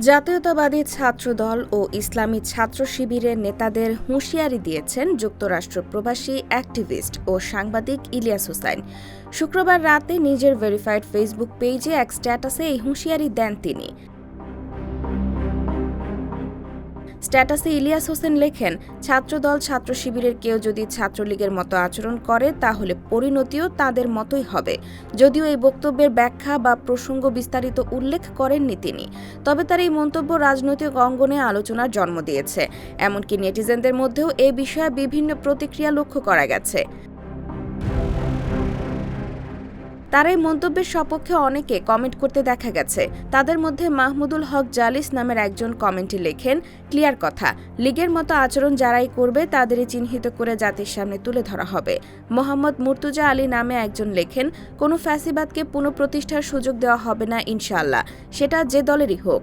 জাতীয়তাবাদী ছাত্রদল ও ইসলামী ছাত্র শিবিরের নেতাদের হুঁশিয়ারি দিয়েছেন যুক্তরাষ্ট্র প্রবাসী অ্যাক্টিভিস্ট ও সাংবাদিক ইলিয়াস হুসাইন। শুক্রবার রাতে নিজের ভেরিফাইড ফেসবুক পেজে এক স্ট্যাটাসে এই হুঁশিয়ারি দেন তিনি। স্ট্যাটাসে ইলিয়াস হোসেন লেখেন, ছাত্রদল ছাত্র শিবিরের কেউ যদি ছাত্রলীগের মতো আচরণ করে, তাহলে পরিণতিও তাদের মতোই হবে। যদিও এই বক্তব্যের ব্যাখ্যা বা প্রসঙ্গ বিস্তারিত উল্লেখ করেননি তিনি, তবে তার এই মন্তব্য রাজনৈতিক অঙ্গনে আলোচনার জন্ম দিয়েছে। এমনকি নেটিজেনদের মধ্যেও এ বিষয়ে বিভিন্ন প্রতিক্রিয়া লক্ষ্য করা গেছে। তার এই মন্তব্যের সপক্ষে অনেকে কমেন্ট করতে দেখা গেছে। তাদের মধ্যে মাহমুদুল হক জালিস নামের একজন কমেন্টে লেখেন, ক্লিয়ার কথা, লীগের মতো আচরণ যারাই করবে তাদেরই চিহ্নিত করে জাতির সামনে তুলে ধরা হবে। মোহাম্মদ মুর্তুজা আলী নামে একজন লেখেন, কোনো ফ্যাসিবাদকে পুনঃপ্রতিষ্ঠার সুযোগ দেওয়া হবে না ইনশাল্লাহ সেটা যে দলেরই হোক।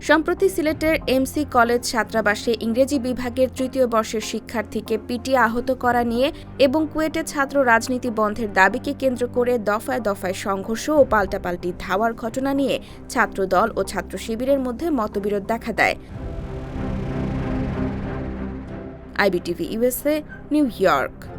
সম্প্রতি সিলেটের এমসি কলেজ ছাত্রাবাসে ইংরেজি বিভাগের তৃতীয় বর্ষের শিক্ষার্থীকে পিটিয়ে আহত করা নিয়ে এবং কুয়েটে ছাত্র রাজনীতি বন্ধের দাবিকে কেন্দ্র করে দফায় দফায় সংঘর্ষ ও পাল্টাপাল্টি ধাওয়ার ঘটনা নিয়ে ছাত্রদল ও ছাত্র শিবিরের মধ্যে মতবিরোধ দেখা দেয়। IBTV USA New York.